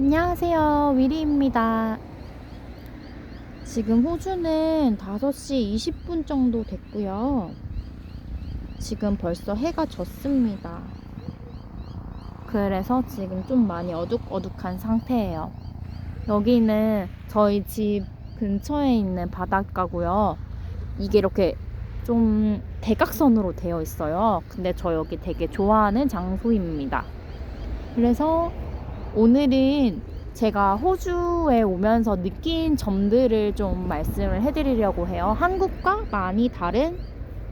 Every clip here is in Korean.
안녕하세요. 위리입니다. 지금 호주는 5시 20분 정도 됐고요. 지금 벌써 해가 졌습니다. 그래서 지금 좀 많이 어둑어둑한 상태예요. 여기는 저희 집 근처에 있는 바닷가고요. 이게 이렇게 좀 대각선으로 되어 있어요. 근데 저 여기 되게 좋아하는 장소입니다. 그래서 오늘은 제가 호주에 오면서 느낀 점들을 좀 말씀을 해드리려고 해요. 한국과 많이 다른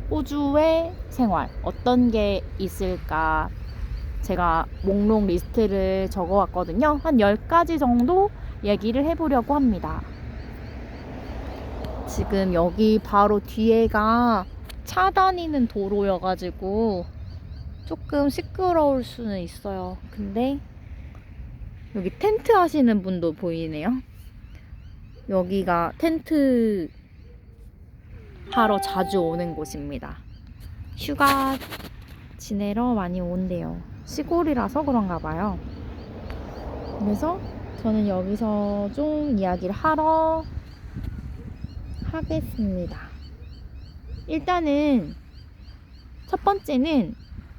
호주의 생활. 어떤 게 있을까. 제가 목록 리스트를 적어왔거든요. 한 10가지 정도 얘기를 해보려고 합니다. 지금 여기 바로 뒤에가 차 다니는 도로여가지고 조금 시끄러울 수는 있어요. 근데 여기 텐트 하시는 분도 보이네요. 여기가 텐트 하러 자주 오는 곳입니다. 휴가 지내러 많이 온대요. 시골이라서 그런가 봐요. 그래서 저는 여기서 좀 이야기를 하러 하겠습니다. 일단은 첫 번째는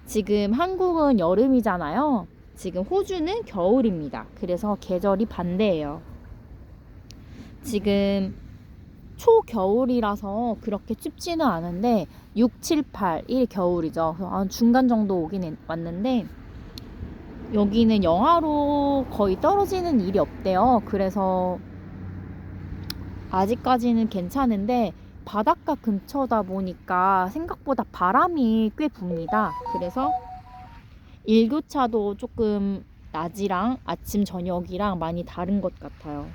지금 한국은 여름이잖아요. 지금 호주는 겨울입니다. 그래서 계절이 반대예요. 지금 초겨울이라서 그렇게 춥지는 않은데 6, 7, 8, 1 겨울이죠. 한 중간 정도 오긴 했- 왔는데 여기는 영하로 거의 떨어지는 일이 없대요. 그래서 아직까지는 괜찮은데 바닷가 근처다 보니까 생각보다 바람이 꽤 붑니다. 그래서 일교차도 조금 낮이랑 아침 저녁이랑 많이 다른 것 같아요.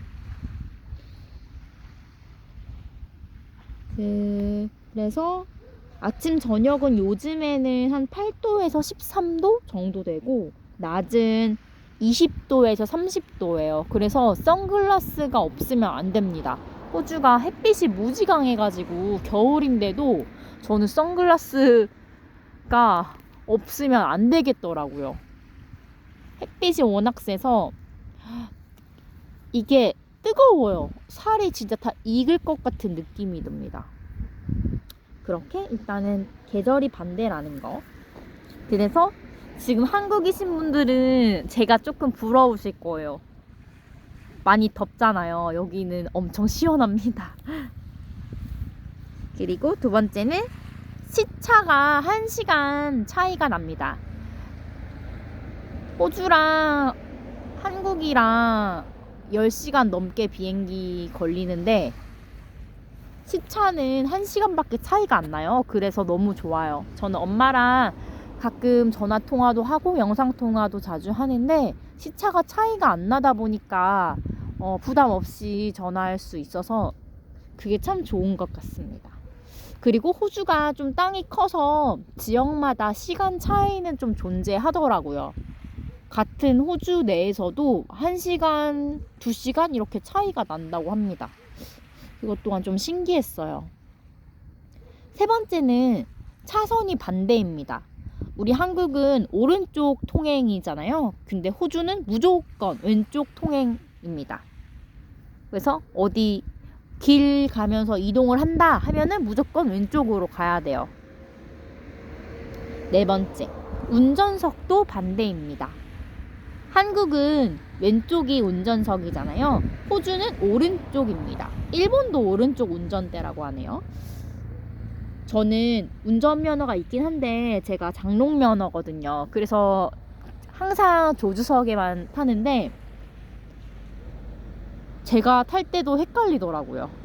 그, 그래서 아침 저녁은 요즘에는 한 8도에서 13도 정도 되고 낮은 20도에서 30도예요. 그래서 선글라스가 없으면 안 됩니다. 호주가 햇빛이 무지 강해가지고 겨울인데도 저는 선글라스가 없으면 안 되겠더라고요. 햇빛이 워낙 세서 이게 뜨거워요. 살이 진짜 다 익을 것 같은 느낌이 듭니다. 그렇게 일단은 계절이 반대라는 거. 그래서 지금 한국이신 분들은 제가 조금 부러우실 거예요. 많이 덥잖아요. 여기는 엄청 시원합니다. 그리고 두 번째는 시차가 1시간 차이가 납니다. 호주랑 한국이랑 10시간 넘게 비행기 걸리는데 시차는 1시간밖에 차이가 안 나요. 그래서 너무 좋아요. 저는 엄마랑 가끔 전화 통화도 하고 영상 통화도 자주 하는데 시차가 차이가 안 나다 보니까 어, 부담 없이 전화할 수 있어서 그게 참 좋은 것 같습니다. 그리고 호주가 좀 땅이 커서 지역마다 시간 차이는 좀 존재하더라고요. 같은 호주 내에서도 1시간, 2시간 이렇게 차이가 난다고 합니다. 이것 또한 좀 신기했어요. 세 번째는 차선이 반대입니다. 우리 한국은 오른쪽 통행이잖아요. 근데 호주는 무조건 왼쪽 통행입니다. 그래서 어디 길 가면서 이동을 한다 하면은 무조건 왼쪽으로 가야 돼요. 네 번째, 운전석도 반대입니다. 한국은 왼쪽이 운전석이잖아요. 호주는 오른쪽입니다. 일본도 오른쪽 운전대라고 하네요. 저는 운전면허가 있긴 한데 제가 장롱면허거든요. 그래서 항상 조주석에만 타는데 제가 탈 때도 헷갈리더라고요.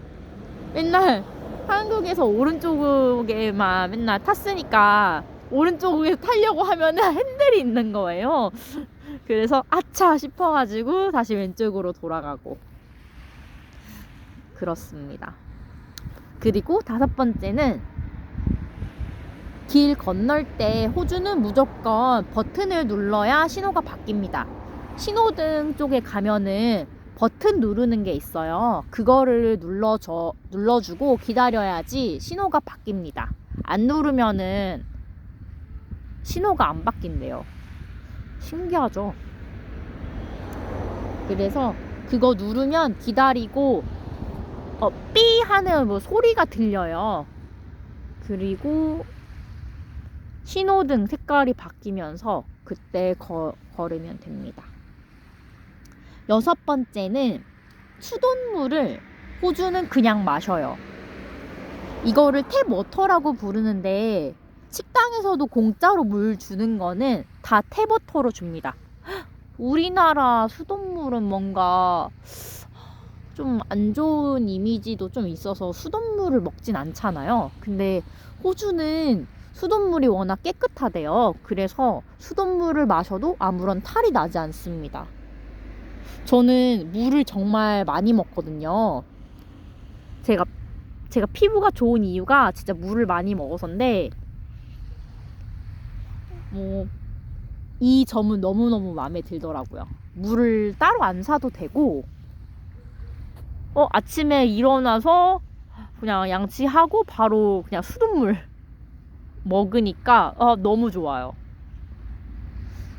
맨날 한국에서 오른쪽에만 맨날 탔으니까 오른쪽에 타려고 하면은 핸들이 있는 거예요. 그래서 아차 싶어가지고 다시 왼쪽으로 돌아가고 그렇습니다. 그리고 다섯 번째는 길 건널 때 호주는 무조건 버튼을 눌러야 신호가 바뀝니다. 신호등 쪽에 가면은 버튼 누르는 게 있어요. 그거를 눌러줘, 눌러주고 기다려야지 신호가 바뀝니다. 안 누르면은 신호가 안 바뀐대요. 신기하죠? 그래서 그거 누르면 기다리고 어, 삐 하는 뭐 소리가 들려요. 그리고 신호등 색깔이 바뀌면서 그때 거, 걸으면 됩니다. 여섯 번째는 수돗물을 호주는 그냥 마셔요. 이거를 탭워터라고 부르는데 식당에서도 공짜로 물 주는 거는 다 탭워터로 줍니다. 우리나라 수돗물은 뭔가 좀 안 좋은 이미지도 좀 있어서 수돗물을 먹진 않잖아요. 근데 호주는 수돗물이 워낙 깨끗하대요. 그래서 수돗물을 마셔도 아무런 탈이 나지 않습니다. 저는 물을 정말 많이 먹거든요. 제가 제가 피부가 좋은 이유가 진짜 물을 많이 먹어서인데 뭐 이 점은 너무너무 마음에 들더라고요. 물을 따로 안 사도 되고 어 아침에 일어나서 그냥 양치하고 바로 그냥 수돗물 먹으니까 어, 너무 좋아요.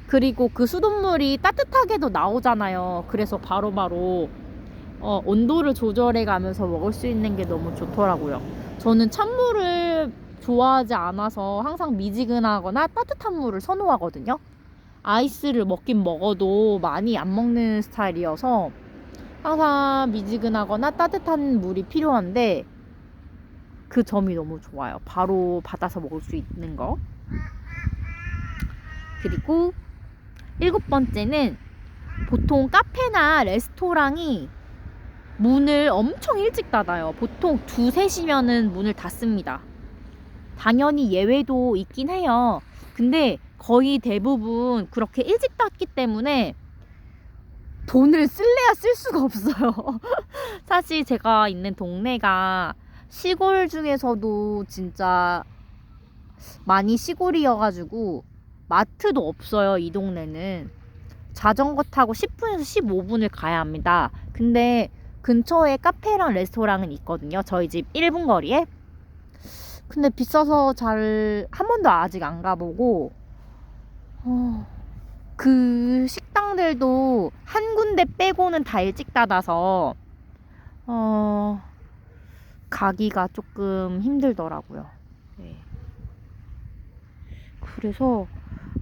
그리고 그 수돗물이 따뜻하게도 나오잖아요. 그래서 바로 바로 어, 온도를 조절해 가면서 먹을 수 있는 게 너무 좋더라고요. 저는 찬물을 좋아하지 않아서 항상 미지근하거나 따뜻한 물을 선호하거든요. 아이스를 먹긴 먹어도 많이 안 먹는 스타일이어서 항상 미지근하거나 따뜻한 물이 필요한데 그 점이 너무 좋아요. 바로 받아서 먹을 수 있는 거. 그리고 일곱 번째는 보통 카페나 레스토랑이 문을 엄청 일찍 닫아요. 보통 두, 세시면은 문을 닫습니다. 당연히 예외도 있긴 해요. 근데 거의 대부분 그렇게 일찍 닫기 때문에 돈을 쓸래야 쓸 수가 없어요. 사실 제가 있는 동네가 시골 중에서도 진짜 많이 시골이어가지고 마트도 없어요. 이 동네는. 자전거 타고 10분에서 15분을 가야 합니다. 근데 근처에 카페랑 레스토랑은 있거든요. 저희 집 1분 거리에. 근데 비싸서 잘 한 번도 아직 안 가보고 어, 그 식당들도 한 군데 빼고는 다 일찍 닫아서 어, 가기가 조금 힘들더라고요. 네. 그래서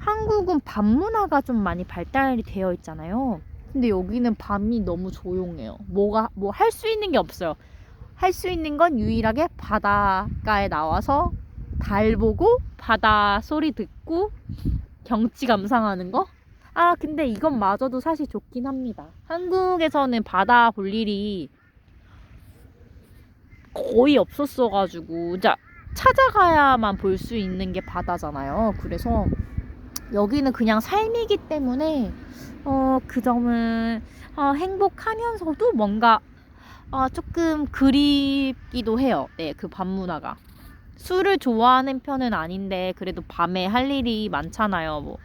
한국은 밤 문화가 좀 많이 발달이 되어 있잖아요. 근데 여기는 밤이 너무 조용해요. 뭐가 뭐 할 수 있는 게 없어요. 할 수 있는 건 유일하게 바닷가에 나와서 달 보고 바다 소리 듣고 경치 감상하는 거? 아, 근데 이건 마저도 사실 좋긴 합니다. 한국에서는 바다 볼 일이 거의 없었어가지고, 이제 찾아가야만 볼 수 있는 게 바다잖아요. 그래서 여기는 그냥 삶이기 때문에, 어, 그 점은 어, 행복하면서도 뭔가 어, 조금 그립기도 해요. 네, 그 밤 문화가. 술을 좋아하는 편은 아닌데 그래도 밤에 할 일이 많잖아요. 뭐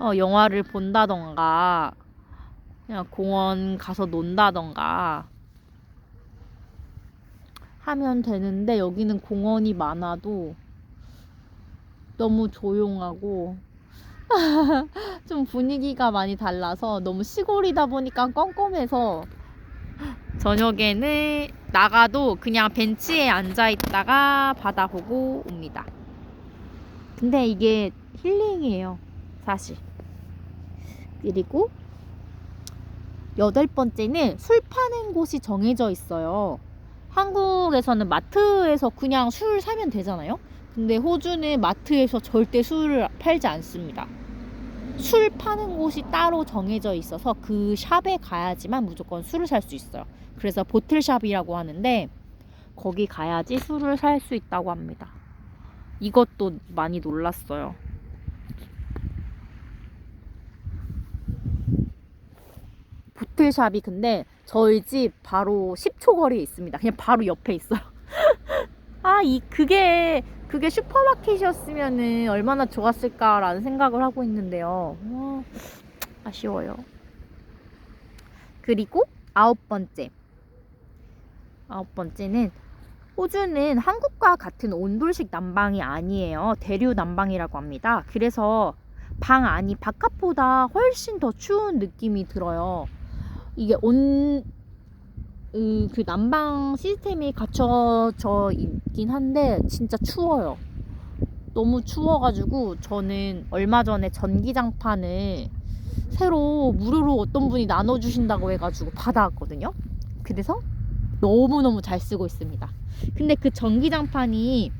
어, 영화를 본다던가 그냥 공원 가서 논다던가 하면 되는데 여기는 공원이 많아도 너무 조용하고 좀 분위기가 많이 달라서 너무 시골이다 보니까 껌껌해서 저녁에는 나가도 그냥 벤치에 앉아 있다가 바다 보고 옵니다. 근데 이게 힐링이에요, 사실. 그리고 여덟 번째는 술 파는 곳이 정해져 있어요. 한국에서는 마트에서 그냥 술 사면 되잖아요. 근데 호주는 마트에서 절대 술을 팔지 않습니다. 술 파는 곳이 따로 정해져 있어서 그 샵에 가야지만 무조건 술을 살 수 있어요. 그래서 보틀샵이라고 하는데 거기 가야지 술을 살 수 있다고 합니다. 이것도 많이 놀랐어요. 보틀샵이 근데 저희 집 바로 10초 거리에 있습니다. 그냥 바로 옆에 있어요. 아, 이 그게 그게 슈퍼마켓이었으면은 얼마나 좋았을까라는 생각을 하고 있는데요. 와, 아쉬워요. 그리고 아홉 번째. 아홉 번째는 호주는 한국과 같은 온돌식 난방이 아니에요. 대류 난방이라고 합니다. 그래서 방 안이 바깥보다 훨씬 더 추운 느낌이 들어요. 이게 온, 음, 그 난방 시스템이 갖춰져 있긴 한데 진짜 추워요. 너무 추워가지고 저는 얼마 전에 전기장판을 새로 무료로 어떤 분이 나눠주신다고 해가지고 받아왔거든요. 그래서 너무너무 잘 쓰고 있습니다. 근데 그 전기장판이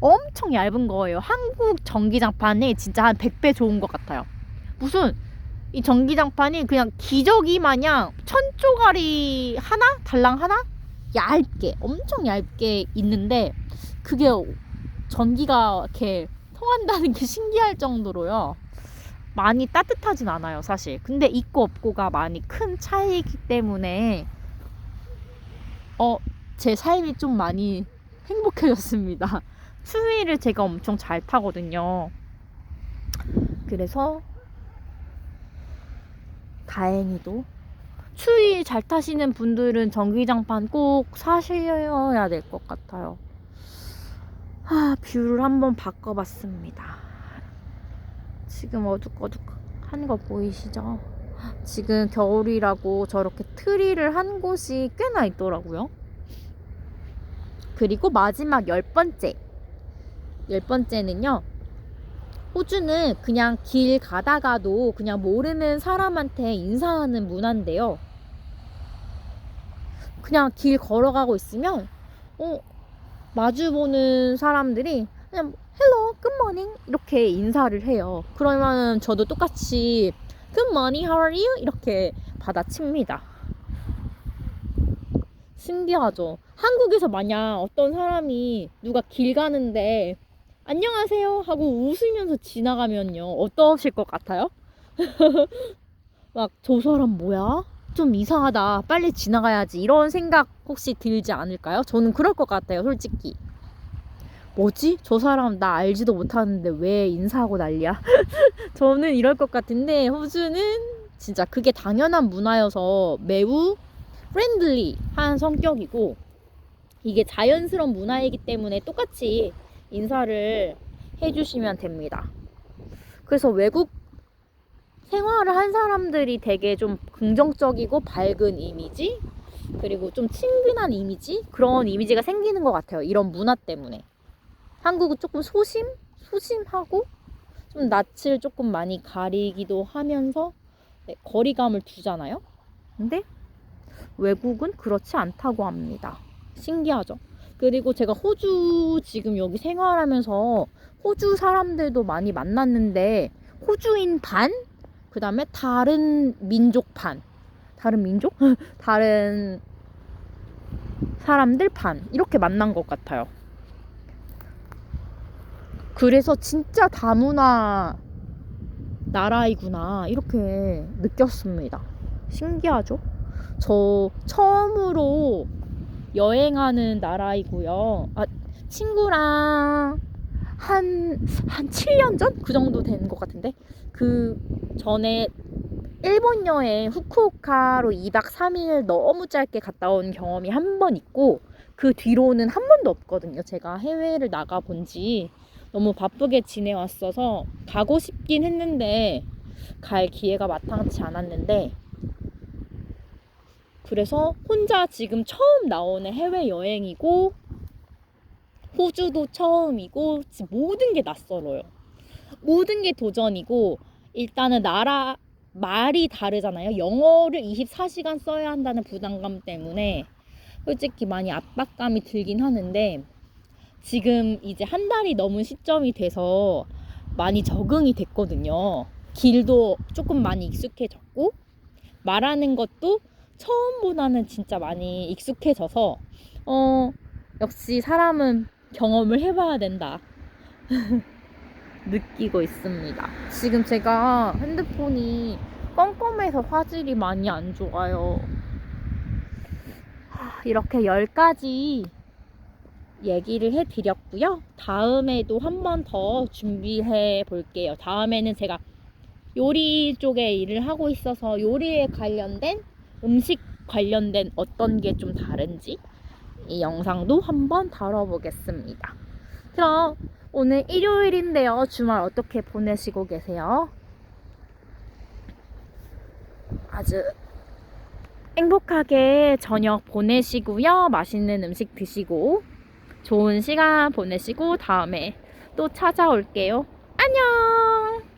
엄청 얇은 거예요. 한국 전기장판이 진짜 한 100배 좋은 것 같아요. 무슨 이 전기장판이 그냥 기저귀 마냥 천조가리 하나? 달랑 하나? 얇게, 엄청 얇게 있는데 그게 전기가 이렇게 통한다는 게 신기할 정도로요. 많이 따뜻하진 않아요, 사실. 근데 있고 없고가 많이 큰 차이이기 때문에 어, 제 삶이 좀 많이 행복해졌습니다. 추위를 제가 엄청 잘 타거든요. 그래서 다행히도 추위 잘 타시는 분들은 전기장판 꼭 사셔야 될 것 같아요. 아, 뷰를 한번 바꿔봤습니다. 지금 어둑어둑한 거 보이시죠? 지금 겨울이라고 저렇게 트리를 한 곳이 꽤나 있더라고요. 그리고 마지막 열 번째. 열 번째는요. 호주는 그냥 길 가다가도 그냥 모르는 사람한테 인사하는 문화인데요. 그냥 길 걸어가고 있으면, 어, 마주보는 사람들이 그냥 헬로, 굿모닝 이렇게 인사를 해요. 그러면 저도 똑같이 morning, how are you? 이렇게 받아칩니다. 신기하죠? 한국에서 만약 어떤 사람이 누가 길 가는데 안녕하세요 하고 웃으면서 지나가면요. 어떠실 것 같아요? 막 저 사람 뭐야? 좀 이상하다. 빨리 지나가야지. 이런 생각 혹시 들지 않을까요? 저는 그럴 것 같아요, 솔직히. 뭐지? 저 사람 나 알지도 못하는데 왜 인사하고 난리야? 저는 이럴 것 같은데 호주는 진짜 그게 당연한 문화여서 매우 프렌들리한 성격이고 이게 자연스러운 문화이기 때문에 똑같이 인사를 해주시면 됩니다. 그래서 외국 생활을 한 사람들이 되게 좀 긍정적이고 밝은 이미지 그리고 좀 친근한 이미지 그런 이미지가 생기는 것 같아요. 이런 문화 때문에. 한국은 조금 소심? 소심하고 좀 낯을 조금 많이 가리기도 하면서 네, 거리감을 두잖아요. 근데 외국은 그렇지 않다고 합니다. 신기하죠? 그리고 제가 호주 지금 여기 생활하면서 호주 사람들도 많이 만났는데 호주인 반? 그 다음에 다른 민족 반. 다른 민족? 다른 사람들 반. 이렇게 만난 것 같아요. 그래서 진짜 다문화 나라이구나 이렇게 느꼈습니다. 신기하죠? 저 처음으로 여행하는 나라이고요. 아, 친구랑 한, 한 7년 전? 그 정도 된 것 같은데. 그 전에 일본 여행 후쿠오카로 2박 3일 너무 짧게 갔다 온 경험이 한 번 있고, 그 뒤로는 한 번도 없거든요. 제가 해외를 나가 본 지 너무 바쁘게 지내왔어서 가고 싶긴 했는데 갈 기회가 마땅치 않았는데 그래서 혼자 지금 처음 나오는 해외 여행이고 호주도 처음이고 모든 게 낯설어요. 모든 게 도전이고 일단은 나라 말이 다르잖아요. 영어를 24시간 써야 한다는 부담감 때문에 솔직히 많이 압박감이 들긴 하는데 지금 이제 한 달이 넘은 시점이 돼서 많이 적응이 됐거든요. 길도 조금 많이 익숙해졌고, 말하는 것도 처음보다는 진짜 많이 익숙해져서, 어, 역시 사람은 경험을 해봐야 된다. 느끼고 있습니다. 지금 제가 핸드폰이 껌껌해서 화질이 많이 안 좋아요. 이렇게 10가지 얘기를 해드렸고요. 다음에도 한 번 더 준비해 볼게요. 다음에는 제가 요리 쪽에 일을 하고 있어서 요리에 관련된 음식 관련된 어떤 게 좀 다른지 이 영상도 한번 다뤄보겠습니다. 그럼 오늘 일요일인데요. 주말 어떻게 보내시고 계세요? 아주 행복하게 저녁 보내시고요. 맛있는 음식 드시고 좋은 시간 보내시고 다음에 또 찾아올게요. 안녕!